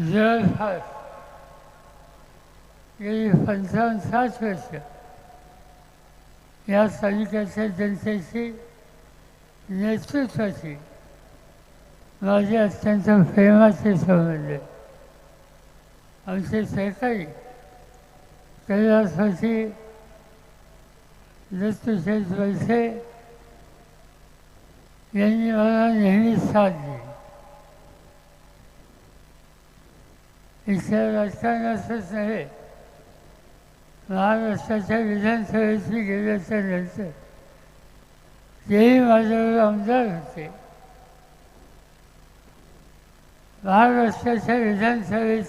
जवळपास गेली पंचावन्न सात वर्ष. या तालुक्याच्या जनतेची नेतृत्वाची माझे अत्यंत प्रेमाचे संबंध. आमचे सहकारी कैलासवासी दत्तशेठ वैसे यांनी मला नेहमी साथ दिली. इथल्या राजकारणातच नव्हे महाराष्ट्राच्या विधानसभेची गेल्याच्यानंतर तेही माझ्यावर आमदार होते. महाराष्ट्राच्या विधानसभेत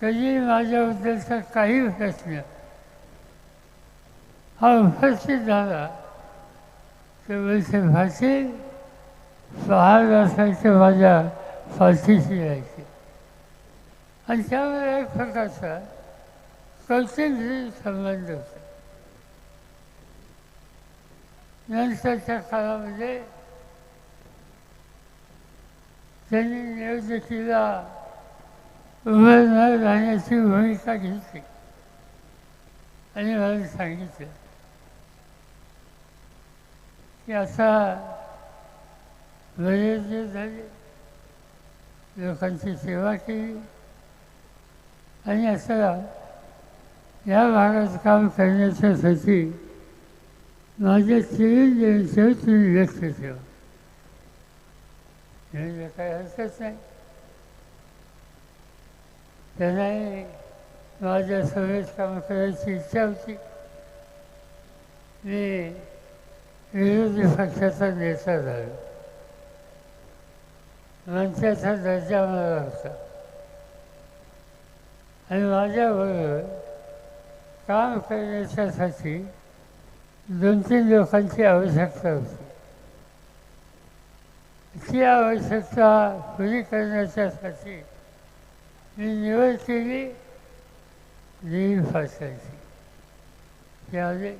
कधी माझ्याबद्दलचा काही प्रश्न हा उपस्थित झाला तर वैसे फाशी पहाड असायचं माझ्या फाशीशी राहायचे आणि त्यावेळेला एक प्रकारचा कौटुंबिक संबंध होता. नंतरच्या काळामध्ये त्यांनी निवडणुकीला उभं न राहण्याची भूमिका घेतली आणि मला सांगितलं की असा बरेच झाले लोकांची सेवा केली आणि असं या भागात काम करण्याच्यासाठी माझ्या चिरंजीवींसह तुम्ही व्यक्त ठेवा. म्हणजे काही हरकत नाही. त्यांनाही माझ्या सभेत काम करायची इच्छा होती. मी विरोधी पक्षाचा नेता झालो. मंत्र्याचा दर्जा मला होता. आणि माझ्याबरोबर काम करण्याच्यासाठी दोन तीन लोकांची आवश्यकता होती. ती आवश्यकता पुरी करण्याच्यासाठी मी निवड केली देवी फासायची ते आले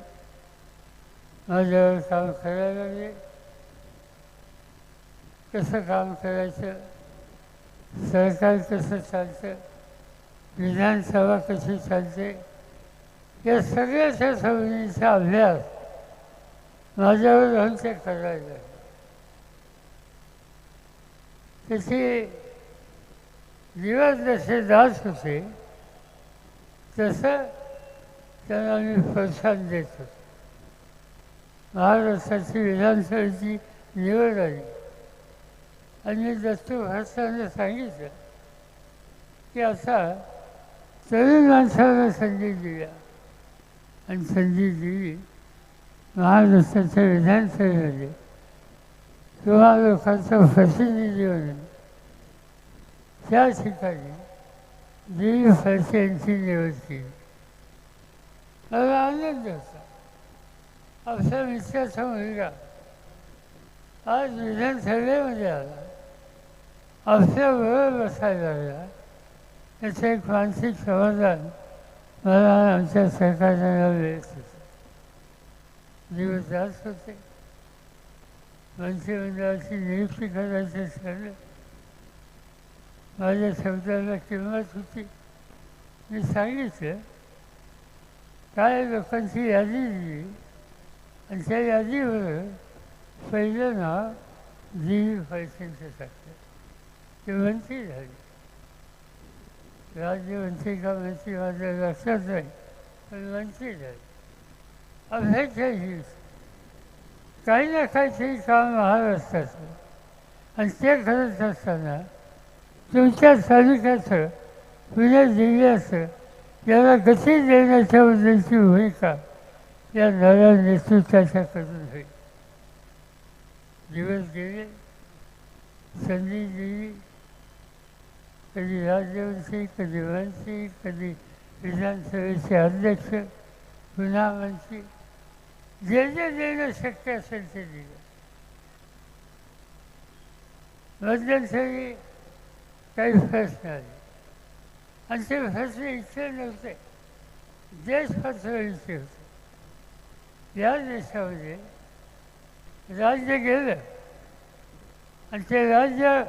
माझ्यावर काम करायला लागले. कसं काम करायचं? सरकार कसं चालतं? विधानसभा कशी चालते? या सगळ्याच्या सवयीचा अभ्यास माझ्यावर राहून ते करायला त्याचे दिवस जसे दास होते तसं त्यांना मी प्रोत्साहन देत होतो. महाराष्ट्राची विधानसभेची निवड आली. आणि दत्तू भारताने सांगितलं की असा तरी माणसाला संधी दिल्या. आणि संधी दिली. महाराष्ट्राच्या विधानसभेमध्ये किंवा लोकांचं प्रतिनिधी म्हणून त्या ठिकाणी दिलीप फडसे यांची निवड केली मला आनंद होता. आपल्या मित्राचा मुलगा आज विधानसभेमध्ये आला. आपल्याबरोबर बसायला लागला. त्याचं एक मानसिक समाधान मला आमच्या सरकारला मिळत होते दिवस जात होते. मंत्रिमंडळाची नियुक्ती करायचं ठरलं माझ्या शब्दाला किंमत होती. मी सांगितलं काय लोकांची यादी दिली? आणि त्या यादीवर पहिलं ना जी पैशांचं टाकलं ते मंत्री झाले. राज्यमंत्री का मंत्री माझ्या लक्षात नाही पण मंत्री झाले अभ्याच्या दिवस काही ना काहीतरी काम महाराष्ट्राचं आणि ते करत असताना तुमच्या तालुक्याचं पुण्या जिल्ह्याचं याला गती देण्याच्याबद्दलची भूमिका या नव्या नेतृत्वाच्याकडून होईल. दिवस गेले संधी दिली कधी राज्यमंत्री कधी मंत्री कधी विधानसभेचे अध्यक्ष पुन्हा मंत्री जे जे देणं शक्य असेल ते दिलं मध्यंतरी काही प्रश्न आले आणि ते प्रश्न इतके नव्हते. देश पातळीचे होते. या देशामध्ये राज्य गेलं. आणि ते राज्य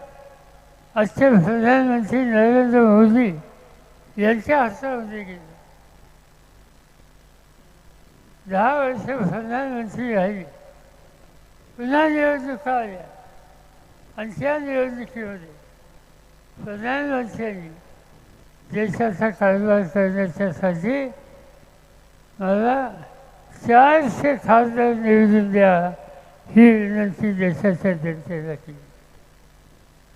आजचे प्रधानमंत्री नरेंद्र मोदी यांच्या हातामध्ये गेले दहा वर्ष प्रधानमंत्री राहिले. पुन्हा निवडणुका आल्या. आणि त्या निवडणुकीमध्ये प्रधानमंत्र्यांनी देशाचा कारभार करण्याच्यासाठी मला चारशे खासदार निवडून द्या ही विनंती देशाच्या जनतेला केली.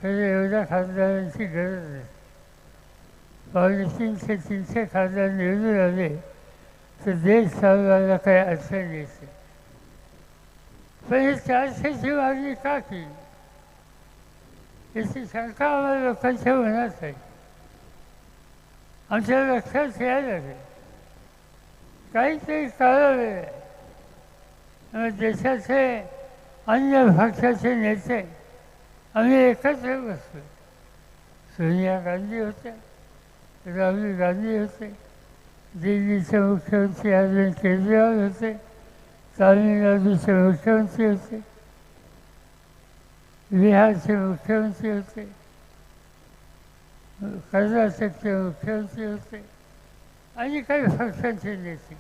तर एवढ्या खासदारांची गरज नाही पावणे तीनशे तीनशे खासदार निवडून आले तर देश चालवायला काही अडचण येते पण हे चारशेची मागणी का केली याची शंका आम्हाला लोकांच्या मनात आहे आमच्या लक्षात यायला लागेल काहीतरी करावे देशाचे अन्य पक्षाचे नेते आम्ही एकत्र बसलो. सोनिया गांधी होत्या राहुल गांधी होते दिल्लीचे मुख्यमंत्री अरविंद केजरीवाल होते तामिळनाडूचे मुख्यमंत्री होते बिहारचे मुख्यमंत्री होते कर्नाटकचे मुख्यमंत्री होते आणि काही पक्षांचे नेते.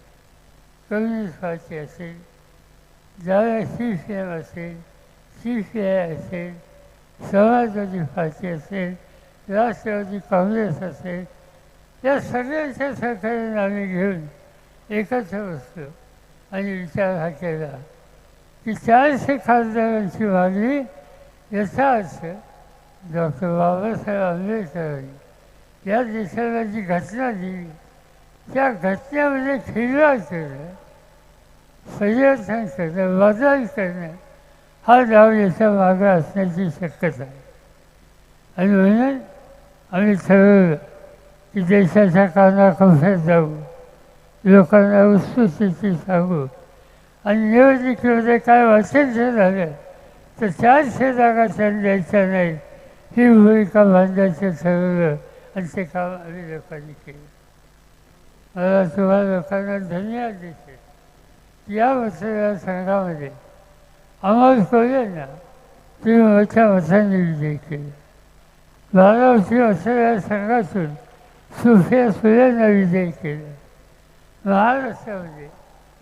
कम्युनिस्ट पार्टी असेल ज्यावेळेला सी एम असेल सी असेल समाजवादी पार्टी असेल राष्ट्रवादी काँग्रेस असेल या सगळ्यांच्या सरकारने आम्ही घेऊन एकत्र बसलो आणि विचार हा केला की चारशे खासदारांची मागणी याचा अर्थ डॉक्टर बाबासाहेब आंबेडकरांनी या देशाला जी घटना दिली त्या घटनेमध्ये खिलवाड करणं परिवर्तन करणं बदल करणं हा डाव याच्या मागे असण्याची शक्यता आहे. आणि म्हणून आम्ही ठरवलं की देशाच्या कानाकोपऱ्यात जाऊ. लोकांना उत्सुकतेची सांगू. आणि निवडणुकीमध्ये काय वाचन झालं तर चारशे जागा त्यांना द्यायच्या नाहीत. ही भूमिका बांधायचं ठरवलं आणि ते काम आम्ही लोकांनी केलं. मला तुम्हाला लोकांना धन्यवाद देते. या मतदारसंघामध्ये अमोल ना ती मोठ्या मतांनी विजय केला बारामती मतदारसंघातून सुफिया सुलेंना विजय केला महाराष्ट्रामध्ये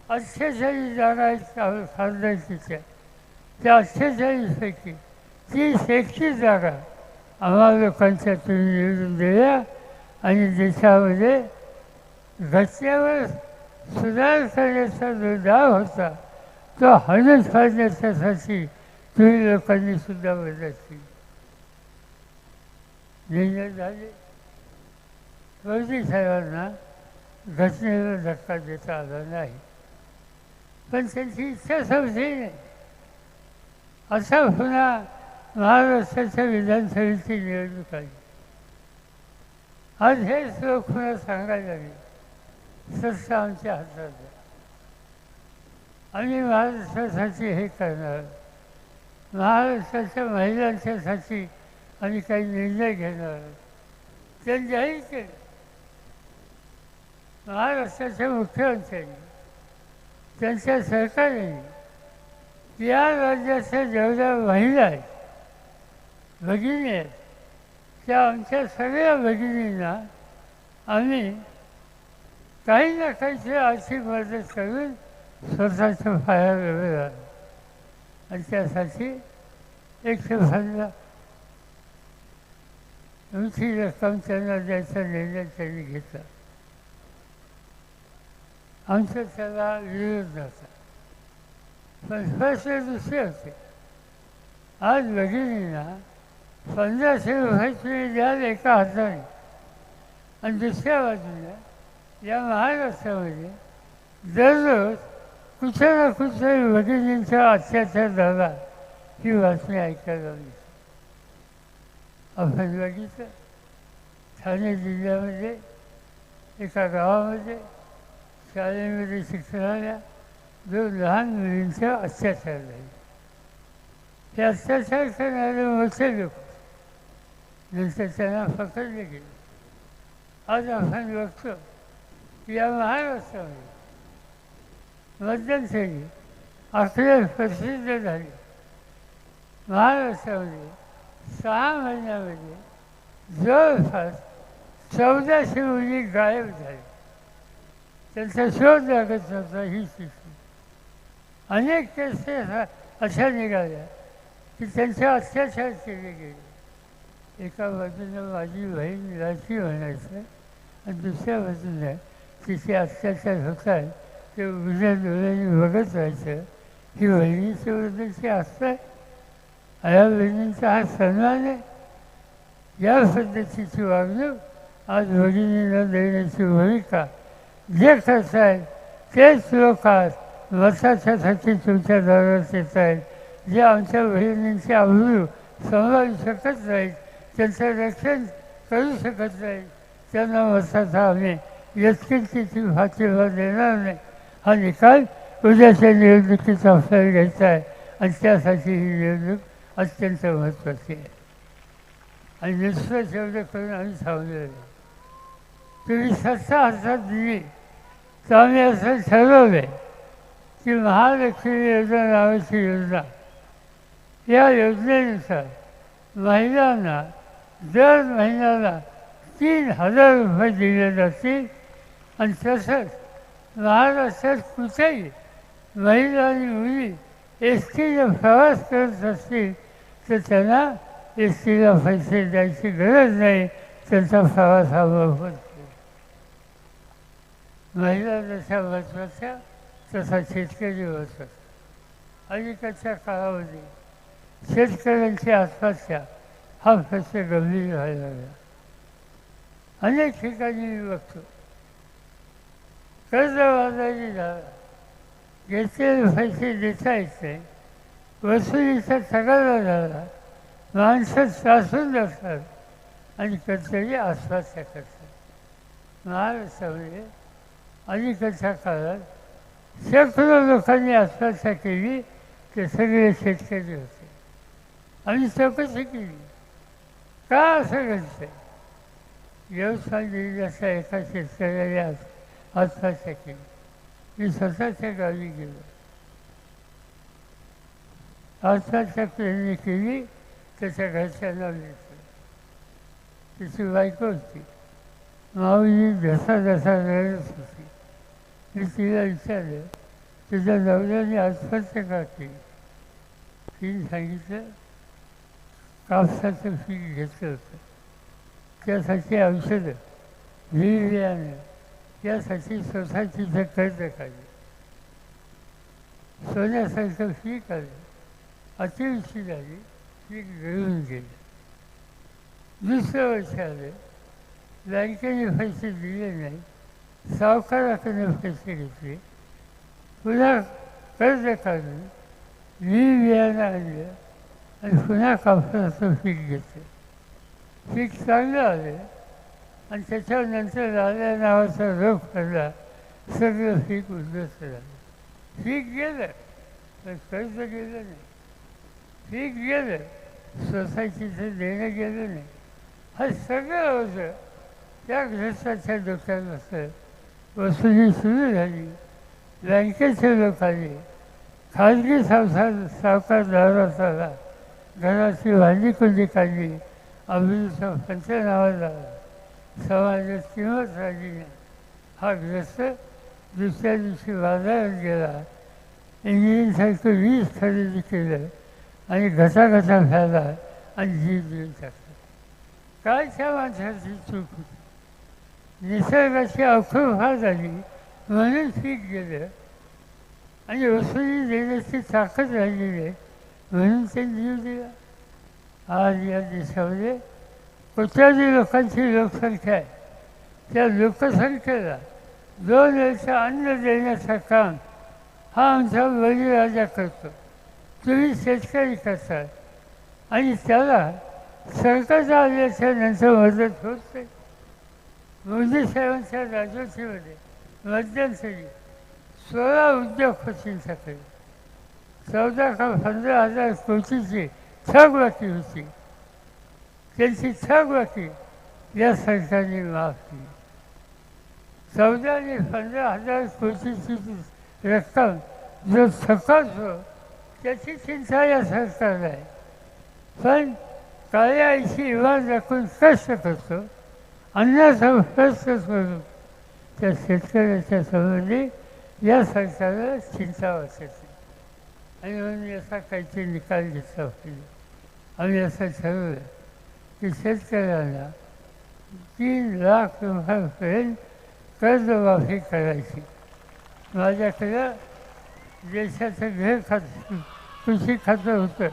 अठ्ठेचाळीस जागा आहेत खासदारकीच्या त्या अठ्ठेचाळीसपैकी तीस एकतीस जागा आम्हाला लोकांच्या तुम्ही निवडून दिल्या आणि देशामध्ये घटनेवर सुधार करण्याचा जो डाव होता तो हनन काढण्याच्यासाठी तुम्ही लोकांनी सुद्धा मदत केली झाले. मोदी साहेबांना घटनेला धक्का देता आला नाही. पण त्यांची इच्छा समजली नाही. असा पुन्हा महाराष्ट्राच्या विधानसभेची निवडणूक आली. आज हेच लोक पुन्हा सांगायला लागले. सत्ता आमच्या हातात आणि महाराष्ट्रासाठी हे करणार. महाराष्ट्राच्या महिलांच्यासाठी आम्ही काही निर्णय घेणार. त्यांनी जाहीर केलं. महाराष्ट्राच्या मुख्यमंत्र्यांनी त्यांच्या सरकारने या राज्याच्या जेवढ्या महिला आहेत भगिनी आहेत त्या आमच्या सगळ्या भगिनींना आम्ही काही ना काहीशी आर्थिक मदत करून स्वतःच्या पायावर वेगळं आणि त्यासाठी एकशे पंधरा तुमची रक्कम त्यांना द्यायचा निर्णय त्यांनी घेतला. आमचा त्याला विरोध नव्हता पण फसले दुसरे होते. आज भगिनींना पंधराशे रुपये तुम्ही द्याल एका हाताने. आणि दुसऱ्या बाजूला या महाराष्ट्रामध्ये दररोज कुठे ना कुठे वडिलींचा अत्याचार झाला ही बातमी ऐकायला मिळते बघितलं ठाणे जिल्ह्यामध्ये एका गावामध्ये शाळेमध्ये शिक्षणाला दोन लहान मुलींचा अत्याचार झाले. ते अत्याचार करणारे मोठे लोक नंतर त्यांना पकडले गेले. आज आपण बघतो की या महाराष्ट्रामध्ये मध्यंतरी आकडे प्रसिद्ध झाले. महाराष्ट्रामध्ये सहा महिन्यामध्ये जवळपास चौदाशे मुली गायब झाले. त्यांचा शोध लागत नव्हता ही स्थिती अनेक केसेस अशा निघाल्या की त्यांचे अत्याचार केले गेले. एका बाजूनं माझी बहीण राशी म्हणायचं आणि दुसऱ्या बाजूनं तिचे अत्याचार होत आहेत. ते उघड्या डोळ्याने बघत राहायचं ही बहिणीच्या बद्दलची आस्था आहे या बहिणींचा हा सन्मान आहे. या पद्धतीची वागणूक आज भगिनीला देण्याची भूमिका. जे करतायत तेच लोक आज मताच्यासाठी तुमच्या दारात येत आहेत. जे आमच्या बहिणींचे अवलू सांभाळू शकत नाहीत त्यांचं रक्षण करू शकत नाहीत त्यांना मताचा आम्ही यत्किंचित भातीला देणार नाही. हा निकाल उद्याच्या निवडणुकीचा आपल्याला घ्यायचा आहे आणि त्यासाठी ही निवडणूक अत्यंत महत्त्वाची आहे आणि नुसतं एवढं करून आम्ही थांबलेलो तुम्ही सत्ता हातात दिली तर आम्ही असं ठरवलं आहे की महालक्ष्मी योजना नावाची योजना या योजनेनुसार महिलांना दर महिन्याला तीन हजार रुपये दिले जातील आणि तसंच महाराष्ट्रात कुठेही महिला आणि मुली एस टीने प्रवास करत असतील तर त्यांना एस टीला पैसे द्यायची गरज नाही त्यांचा प्रवास हा मोफत महिला जशा महत्त्वाच्या तसा शेतकरी महत्त्वाचा अलीकडच्या काळामध्ये शेतकऱ्यांची आत्महत्या हा प्रश्न गंभीर व्हायला लागला. अनेक ठिकाणी मी बघतो. कर्ज बाजारी झाला घेतलेले पैसे देता येते वसुलीचा तगादा झाला माणसं त्रासून जातात आणि कधीतरी आश्वासा करतात महाराष्ट्रामध्ये अलीकडच्या काळात शेकडो लोकांनी आश्वासा केली ते सगळे शेतकरी होते. आम्ही चौकशी केली का असं घडतं व्यवसाय जिल्ह्याच्या एका शेतकऱ्याने अठरा सेकंड मी स्वतःच्या गावी गेलो. आत्महत्या पेरणी केली त्याच्या घरच्यांना विचारलं तिची बायको होती. माऊली जसा जसा रडत होती. मी तिला विचारलं तुझ्या नवऱ्याने आत्महत्या का केली? तिने सांगितलं कापसाचं पीक घेतलं होतं. त्यासाठी औषधं बियाणं यासाठी स्वतःची इथं कर्ज काढले. सोन्यासारखं पीक आलं अतिवृष्टी झाली पीक गळून गेलं. दुसरं वर्ष आलं बँकेने पैसे दिले नाही सावकाराकडे पैसे घेतले. पुन्हा कर्ज काढून मी बियाणं आणलं आणि पुन्हा कापसाचं पीक घेतलं. पीक चांगलं आलं आणि त्याच्यानंतर राजा नावाचा रोग पडला सगळं पीक उद्ध्वस्त झालं पीक गेलं पण कर्ज गेलं नाही. पीक गेलं सोसायटीचं देणं गेलं नाही. हा सगळं होतं. त्या ग्रस्ताच्या डोक्यात वसुली सुरू झाली. बँकेचे लोक आले. खाजगी सावसार सावकार दारात आला. घराची भांडी कुंडी काढली. अभिनेता पंचनावा झाला. समाजात किंमत राहिली नाही हा ग्रस्त दुसऱ्या दिवशी बाजारात गेला इंजिनसारखं वीज खरेदी केलं आणि घसाघसा फॅला आणि जीव देऊन टाकला काय त्या माणसाची चूक होती निसर्गाची फार झाली म्हणून पीक गेलं आणि वसुली देण्याची ताकद राहिलेली आहे म्हणून ते जीव दिला आज या देशामध्ये कोट्याधी लोकांची लोकसंख्या आहे. त्या लोकसंख्येला दोन वेळचं अन्न देण्याचं काम हा आमचा बळीराजा करतो. तुम्ही शेतकरी करता आणि त्याला सरकारचा आल्याच्यानंतर मदत होत. नाही मोदी साहेबांच्या राजवटीमध्ये मध्यंतरी सोळा उद्योगपतींच्याकडे चौदा का पंधरा हजार कोटीची थकबाकी होती. त्यांची थकबाकी या सरकारने माफ केली चौदा आणि पंधरा हजार कोटीची रक्कम जो थकत त्याची चिंता या सरकारला आहे. पण काळ्या आईची इवाज दाखवून कष्ट करतो अन्नाचा कष्ट करून त्या शेतकऱ्याच्या संबंधी या सरकारला चिंता वाटत. आणि म्हणून याचा काहीतरी निकाल घेतला पाहिजे. आम्ही असं ठरवलं. की शेतकऱ्यांना तीन लाख रुपयापर्यंत कर्जमाफी करायची. माझ्याकडं देशाचं घर खातं कृषी खातं होतं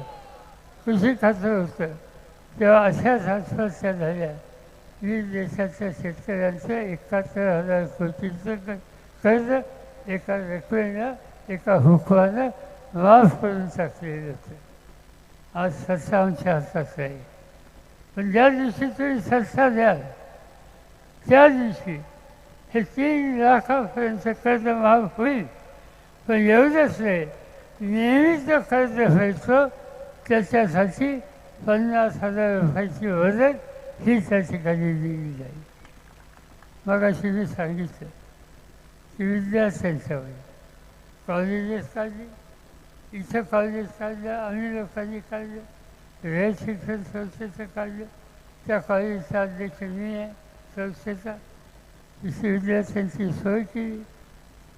कृषी खातं होतं. तेव्हा अशाच आत्महत्या झाल्या. मी देशाच्या शेतकऱ्यांचं एकाहत्तर हजार कोटीचं कर्ज एका रकमेनं एका हुकमानं माफ करून टाकलेलं होतं. आज सत्ता आमच्या हातात आहे. पण ज्या दिवशी तुम्ही सत्ता द्याल त्या दिवशी हे तीन लाखापर्यंत कर्ज माफ होईल. पण एवढंच नाही नेहमीच कर्ज व्हायचं त्याच्यासाठी पन्नास हजार रुपयाची मदत ही त्या ठिकाणी दिली जाईल. मग अशी मी सांगितलं की विद्यार्थ्यांच्यावर कॉलेजेस काढली इथं कॉलेज काढलं आम्ही लोकांनी काढलं रयत शिक्षण संस्थेचं कार्य त्या कॉलेजचा अध्यक्ष मी आहे संस्थेचा तिथे विद्यार्थ्यांची सोय केली.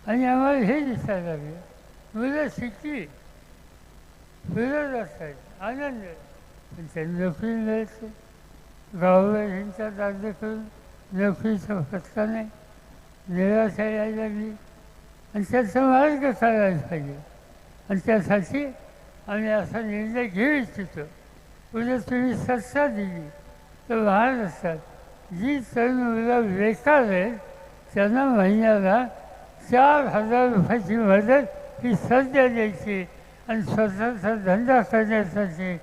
आणि आम्हाला हे दिसायला लागलं. मुलं शिकली. फिरत असतात आनंद. पण त्यांनी नोकरी मिळते ह्यांचा अर्ज करून नोकरीचा फटका नाही. निराशा यायला लागली. आणि त्याचा मार्ग काढायला पाहिजे. आणि त्यासाठी आम्ही असा निर्णय घेऊ इच्छितो. म्हणजे उद्या तुम्ही सत्ता दिली तर महाराष्ट्रात जी तरुण मुलं बेकार आहेत त्यांना महिन्याला चार हजार रुपयाची मदत ही सध्या द्यायची आणि स्वतःचा धंदा करण्यासाठी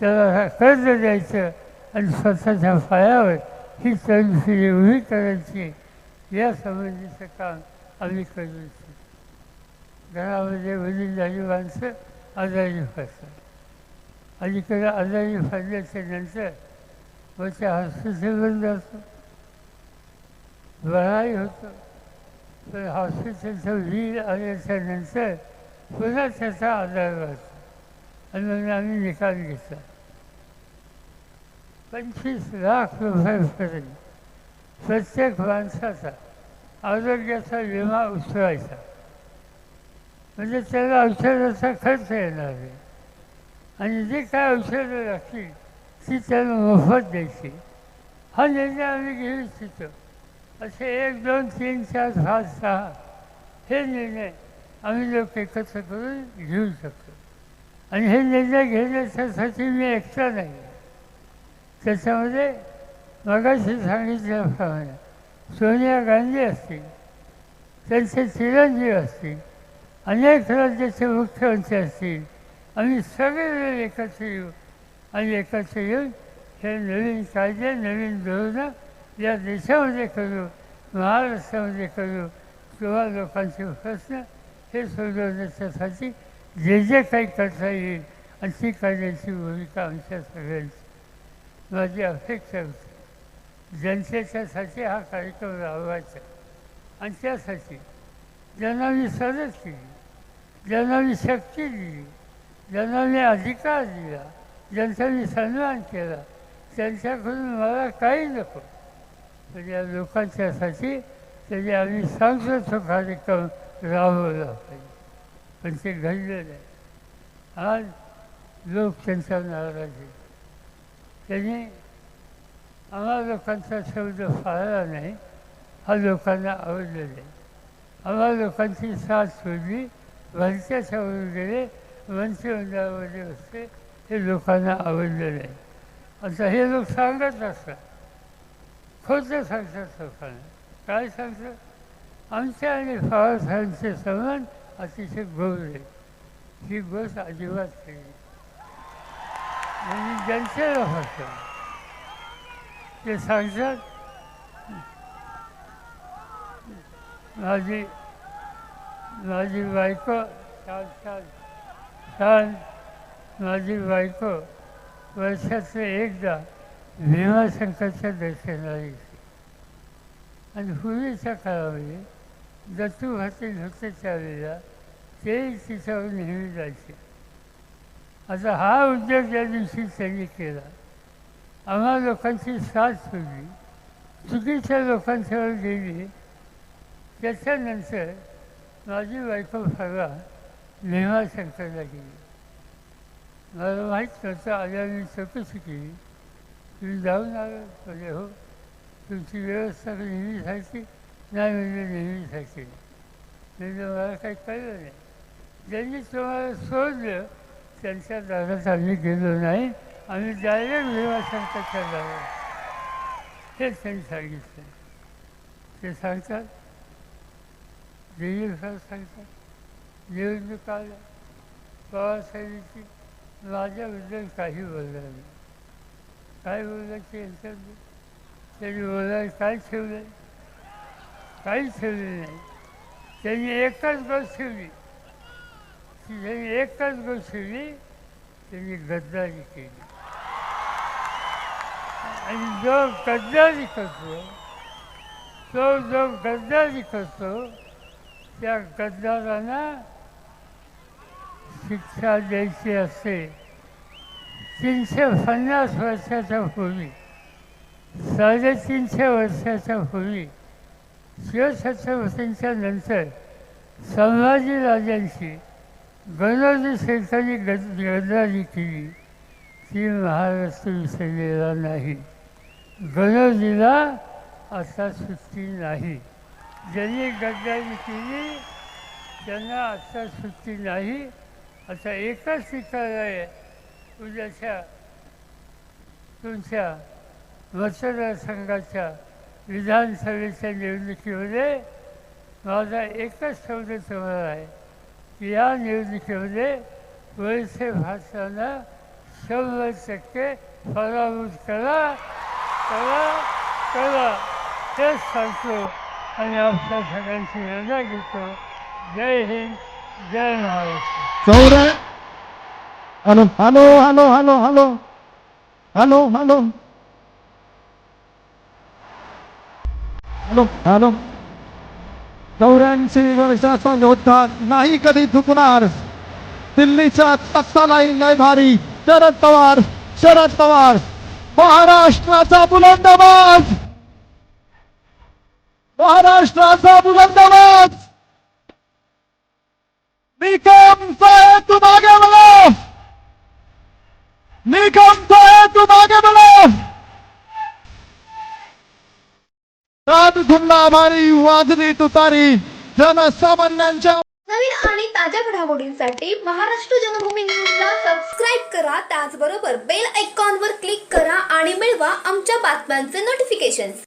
त्याला कर्ज द्यायचं आणि स्वतःच्या पायावर ही तरुण पिढी उभी करायची. या संबंधीचं काम आम्ही करू इच्छितो. घरामध्ये वडीलधारी माणसं आजारी पडतात अलीकडे आजारी पडल्याच्या नंतर मग ते हॉस्पिटल बंद असतो बराही होतो. पण हॉस्पिटलचं व्हील आल्याच्यानंतर पुन्हा त्याचा आजार वाचतो आणि म्हणून आम्ही निकाल घेतला. पंचवीस लाख रुपयापर्यंत प्रत्येक माणसाचा आरोग्याचा विमा उचलायचा. म्हणजे त्याला औषधाचा खर्च येणार आहे. आणि जी काय औषधं लागतील ती त्यांना मोफत द्यायची. हा निर्णय आम्ही घेऊ इच्छितो. असे एक दोन तीन चार पाच सहा हे निर्णय आम्ही लोक एकत्र करून घेऊ शकतो. आणि हे निर्णय घेण्याच्यासाठी मी एकटा नाही. त्याच्यामध्ये मगाशी सांगितल्याप्रमाणे सोनिया गांधी असतील त्यांचे चिरंजीव असतील अनेक राज्याचे मुख्यमंत्री असतील आम्ही सगळे एकत्र येऊ आणि एकत्र येऊन हे नवीन कायदे नवीन धोरणं या देशामध्ये करू महाराष्ट्रामध्ये करू किंवा लोकांचे प्रश्न हे सोडवण्याच्यासाठी जे जे काही करता येईल आणि ती करण्याची भूमिका आमच्या सगळ्यांची माझी अपेक्षा होती जनतेच्यासाठी हा कार्यक्रम राबवायचा आणि त्यासाठी ज्यांना मी सदत केली ज्यांना मी शक्ती दिली ज्यांना अधिकार दिला. ज्यांचा सन्मान केला. त्यांच्याकडून मला काही नको. पण या लोकांच्यासाठी तरी आम्ही सांगतो तो कार्यक्रम राबवला पाहिजे. पण ते घडलं नाही. आज लोक त्यांचा नाराज त्यांनी आम्हा लोकांचा शब्द फाळला नाही. हा लोकांना आवडलं नाही. आम्हा लोकांची साथ सोडली. वरच्याच्यावर गेले मंत्रिमंडळामध्ये असते हे लोकांना आवडलं नाही. आता हे लोक सांगत असतात. खोटं सांगतात लोकांना. काय सांगतात? आमच्या आणि पवार संबंध अतिशय गोड आहे. ही गोष्ट अजिबात केली म्हणजे जनतेला फक्त ते सांगतात माझी माझी बायको छान छान काल माझी बायको वर्षाचं एकदा भीमाशंकरच्या दर्शनाला येते. आणि पूर्वीच्या काळामध्ये दत्तू हॉटेल होते त्यावेळेला ते तिच्यावर नेहमी जायचे. आता हा उद्योग ज्या दिवशी त्यांनी केला. आम्हा लोकांची साथ सोडली. चुकीच्या लोकांच्यावर गेली. त्याच्यानंतर माझी बायको फरवा शंकरला गेली मला माहीत नव्हतं आल्या मी चौकशी केली तुम्ही जाऊन आलो म्हणजे हो तुमची व्यवस्था नेहमीसाठी नाही म्हणजे नेहमीसारखी म्हणजे मला काही कळलं नाही. ज्यांनी तुम्हाला सोडलं त्यांच्या दारात आम्ही गेलो नाही. आम्ही डायरेक्ट भीमाशंकरच्या दारात. हेच त्यांनी सांगितलं. ते सांगतात दिलीप सर सांगतात निवडणूक आल्या पवारसाहेबांची माझ्याबद्दल काही बोललं नाही. काय बोलायचे यांच्याबद्दल त्यांनी बोलायला काय ठेवलं काहीच ठेवले नाही. त्यांनी एकच गोष्ट ठेवली. की त्यांनी एकच गोष्ट ठेवली. त्यांनी गद्दारी केली. आणि जो गद्दारी करतो तो जो गद्दारी करतो त्या गद्दारांना शिक्षा द्यायची असते. तीनशे पन्नास वर्षाच्या पूर्वी साडेतीनशे वर्षाच्या पूर्वी शिवछत्रपतींच्या नंतर संभाजीराजांची गणोजी शेठांनी गद गद्दारी केली. ती महाराष्ट्र विसरलेला नाही. गणोजीला आता सुट्टी नाही. ज्यांनी गद्दारी केली त्यांना आता सुट्टी नाही. आता एकच ठिकाण आहे. उद्याच्या तुमच्या मतदारसंघाच्या विधानसभेच्या निवडणुकीमध्ये माझा एकच शब्द तुम्हाला आहे की या निवडणुकीमध्ये वैसे भाषांना शंभर टक्के पराभूत करा करा करा. तेच सांगतो आणि आपल्या सगळ्यांची निर्णय घेतो. जय हिंद जय Maharashtra. चौऱ्या hello hello hello hello hello. Hello hello. Hello hello. चौऱ्याऐंशी वर्षाचा योद्धा नाही कधी झुकणार. दिल्लीचा तत्ता नाही लय भारी. शरद पवार शरद पवार. महाराष्ट्राचा बुलंद महाराष्ट्राचा बुलंद निकम साहेब तुम आगे बढ़ो निकम साहेब तुम आगे बढ़ो रात धुमला हमारी वाजली तुतारी जनसामान्यांच्या नवीन आणि ताज्या घडामोडींसाठी महाराष्ट्र जनभूमी न्यूजला सबस्क्राईब करा. त्याचबरोबर बेल आयकॉनवर क्लिक करा आणि मिळवा आमच्या बातम्यांचे नोटिफिकेशन्स